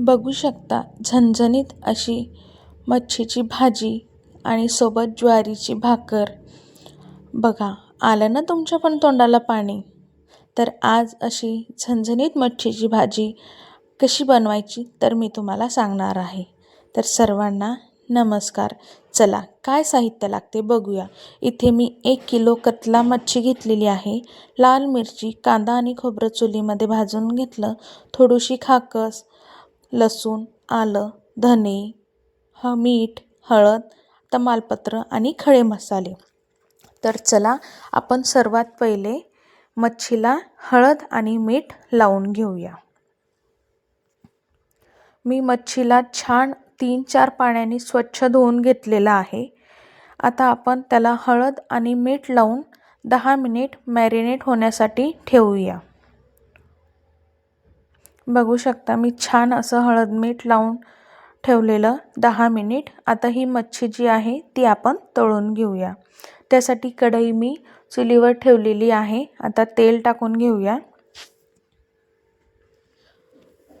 बघू शकता झणझणीत अशी मच्छीची भाजी आणि सोबत ज्वारीची भाकर. बघा आलं ना तुमच्या पण तोंडाला पाणी? तर आज अशी झणझणीत मच्छीची भाजी कशी बनवायची तर मी तुम्हाला सांगणार आहे. तर सर्वांना नमस्कार. चला काय साहित्य लागते बघूया. इथे मी एक किलो कतला मच्छी घेतलेली आहे. लाल मिरची कांदा आणि खोबरं चुलीमध्ये भाजून घेतलं. थोडीशी खाकस लसूण आलं धने ह मीठ हळद तमालपत्र आणि खडे मसाले. तर चला आपण सर्वात पहिले मच्छीला हळद आणि मीठ लावून घेऊया. मी मच्छीला छान तीन चार पाण्याने स्वच्छ धुवून घेतलेला आहे. आता आपण त्याला हळद आणि मीठ लावून दहा मिनिट मॅरिनेट होण्यासाठी ठेवूया. बघू शकता मी छान असं हळद मीठ लावून ठेवलेलं दहा मिनिट. आता ही मच्छी जी आहे ती आपण तळून घेऊया. त्यासाठी कढई मी चुलीवर ठेवलेली आहे. आता तेल टाकून घेऊया.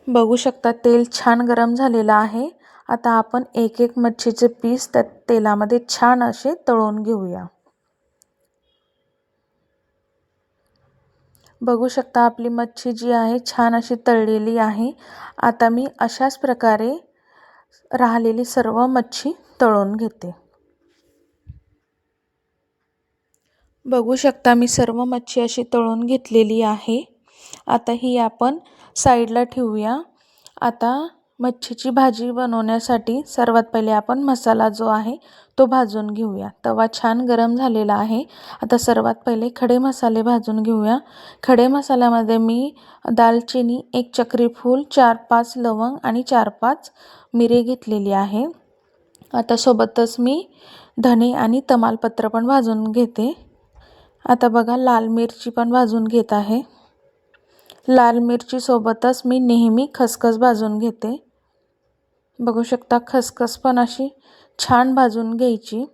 बघू शकता तेल छान गरम झालेलं आहे. आता आपण एक एक मच्छीचे पीस त्या तेलामध्ये छान असे तळून घेऊया. बघू शकता आपली मच्छी जी आहे छान अशी तळलेली आहे. आता मी अशाच प्रकारे राहिलेली सर्व मच्छी तळून घेते. बघू शकता मी सर्व मच्छी अशी तळून घेतलेली आहे. आता ही आपण साईडला ठेवूया. आता मच्छीची भाजी बनवण्यासाठी सर्वात पहिले आपण मसाला जो आहे तो भाजून घेऊया. तवा छान गरम झालेला आहे. आता सर्वात पहिले खडे मसाले भाजून घेऊया. खडे मसाल्यामध्ये मी दालचिनी एक चक्रीफूल चार पाच लवंग आणि चार पाच मिरे घेतलेली आहे. आता सोबतच मी धणे आणि तमालपत्र पण भाजून घेते. आता बघा लाल मिरची पण भाजून घेत आहे. लाल मिरचीसोबतच मी नेहमी खसखस भाजून घेते. बघू शकता खसखस पण अशी छान भाजून घ्यायची.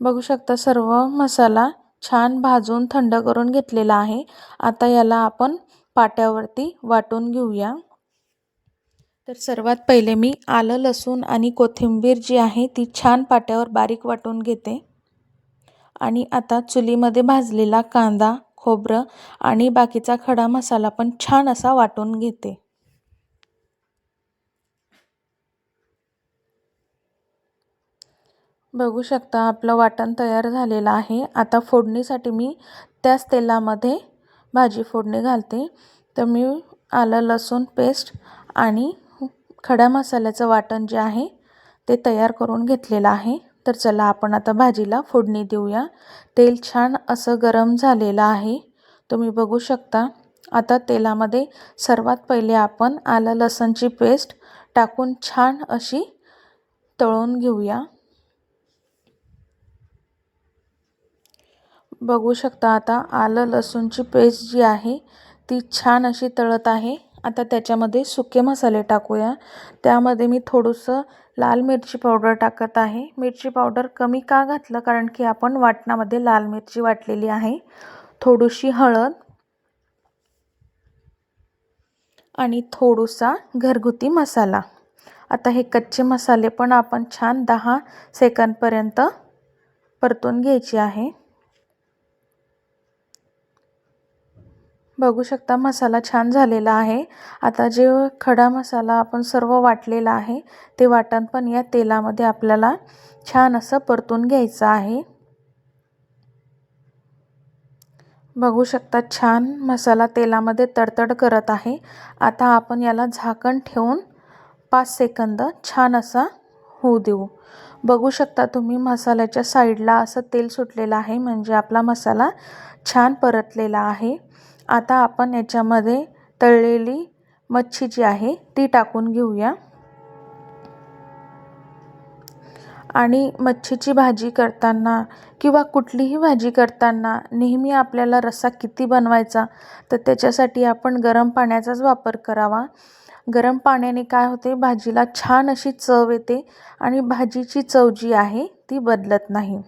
बघू शकता सर्व मसाला छान भाजून थंड करून घेतलेला आहे. आता याला आपण पाट्यावरती वाटून घेऊया. तर सर्वात पहिले मी आलं लसूण आणि कोथिंबीर जी आहे ती छान पाट्यावर बारीक वाटून घेते. आणि आता चुलीमध्ये भाजलेला कांदा खोबरं आणि बाकीचा खडा मसाला पण छान असा वाटून घेते. बघू शकता आपलं वाटण तयार झालेलं आहे. आता फोडणीसाठी मी त्याच तेलामध्ये भाजी फोडणी घालते. तर मी आलं लसूण पेस्ट आणि खड्या मसाल्याचं वाटण जे आहे ते तयार करून घेतलेलं आहे. तर चला आपण आता भाजीला फोडणी देऊया. तेल छान असं गरम झालेलं आहे. तुम्ही बघू शकता आता तेलामध्ये सर्वात पहिले आपण आलं लसणची पेस्ट टाकून छान अशी तळून घेऊया. बघू शकता आता आलं लसूणची पेस्ट जी आहे ती छान अशी तळत आहे. आता त्याच्यामध्ये सुके मसाले टाकूया. त्यामध्ये मी थोडंसं लाल मिरची पावडर टाकत आहे. मिरची पावडर कमी का घातलं? कारण की आपण वाटणामध्ये लाल मिरची वाटलेली आहे. थोडीशी हळद आणि थोडासा घरगुती मसाला. आता हे कच्चे मसाले पण आपण छान दहा सेकंदपर्यंत परतून घ्यायचे आहे. बघू शकता मसाला छान झालेला आहे. आता जे खडा मसाला आपण सर्व वाटलेला आहे ते वाटण पण या तेलामध्ये आपल्याला छान असं परतून घ्यायचं आहे. बघू शकता छान मसाला तेलामध्ये तडतड करत आहे. आता आपण याला झाकण ठेवून पाच सेकंद छान असा होऊ देऊ. बघू शकता तुम्ही मसाल्याच्या साईडला असं तेल सुटलेलं आहे म्हणजे आपला मसाला छान परतलेला आहे. आता आपण याच्यामध्ये तळलेली मच्छी जी आहे ती टाकून घेऊया. आणि मच्छीची भाजी करताना किंवा कुठलीही भाजी करताना नेहमी आपल्याला रस्सा किती बनवायचा तर त्याच्यासाठी आपण गरम पाण्याचाच वापर करावा. गरम पाण्याने काय होते भाजीला छान अशी चव येते आणि भाजीची चव जी आहे ती बदलत नाही.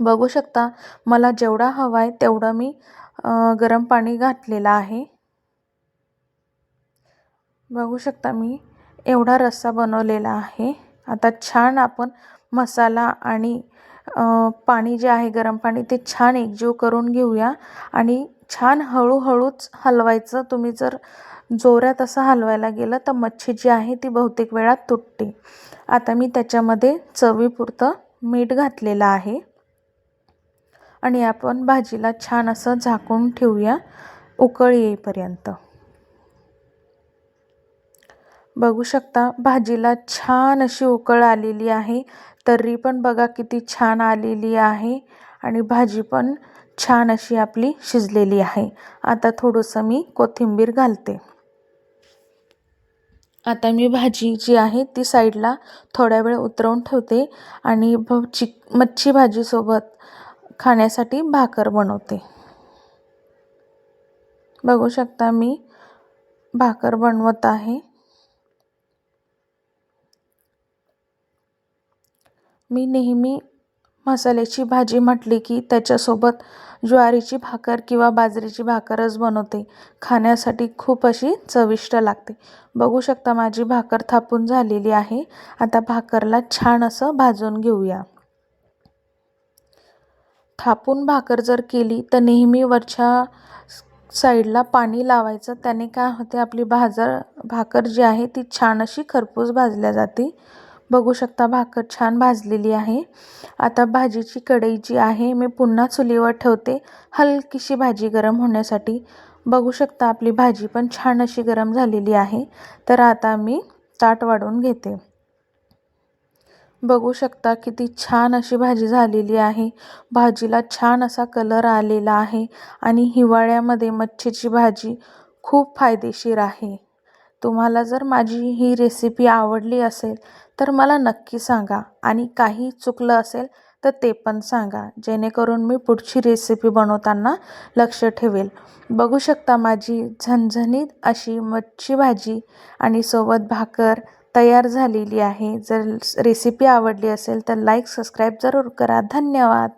बघू शकता मला जेवढा हवा आहे तेवढं मी गरम पाणी घातलेलं आहे. बघू शकता मी एवढा रस्सा बनवलेला आहे. आता छान आपण मसाला आणि पाणी जे आहे गरम पाणी ते छान एकजीव करून घेऊया. आणि छान हळूहळूच हलवायचं. तुम्ही जर जोरात असं हलवायला गेलं तर मच्छी जी आहे ती बहुतेक वेळा तुटते. आता मी त्याच्यामध्ये चवीपुरतं मीठ घातलेलं आहे. आणि आपण भाजीला छान असं झाकून ठेवूया उकळ येईपर्यंत. बघू शकता भाजीला छान अशी उकळ आलेली आहे तर्री पण बघा किती छान आलेली आहे आणि भाजी पण छान अशी आपली शिजलेली आहे. आता थोडंसं मी कोथिंबीर घालते. आता मी भाजी जी आहे ती साईडला थोड्या वेळ उतरवून ठेवते आणि भ चिक मच्छी भाजीसोबत खाण्यासाठी भाकर बनवते. बघू शकता मी भाकर बनवत आहे. मी नेहमी मसाल्याची भाजी म्हटली की त्याच्यासोबत ज्वारीची भाकर किंवा बाजरीची भाकरच बनवते. खाण्यासाठी खूप अशी चविष्ट लागते. बघू शकता माझी भाकर थापून झालेली आहे. आता भाकरला छान असं भाजून घेऊया. थापून भाकर जर केली तर नेहमी वरच्या साईडला पाणी लावायचं. त्याने काय होते आपली भाजर भाकर जी आहे ती छान अशी खरपूस भाजल्या जाते. बघू शकता भाकर छान भाजलेली आहे. आता भाजीची कढई जी आहे मी पुन्हा चुलीवर ठेवते हलकीशी भाजी गरम होण्यासाठी. बघू शकता आपली भाजी पण छान अशी गरम झालेली आहे. तर आता मी ताट वाढून घेते. बघू शकता किती छान अशी भाजी झालेली आहे. भाजीला छान असा कलर आलेला आहे आणि हिवाळ्यामध्ये मच्छीची भाजी खूप फायदेशीर आहे. तुम्हाला जर माझी ही रेसिपी आवडली असेल तर मला नक्की सांगा आणि काही चुकलं असेल तर ते पण सांगा. जेणेकरून मी पुढची रेसिपी बनवताना लक्ष ठेवेल. बघू शकता माझी झणझणीत अशी मच्छी भाजी आणि सोबत भाकर तयार झालेली आहे. जर रेसिपी आवडली असेल तर लाईक सबस्क्राईब जरूर करा. धन्यवाद.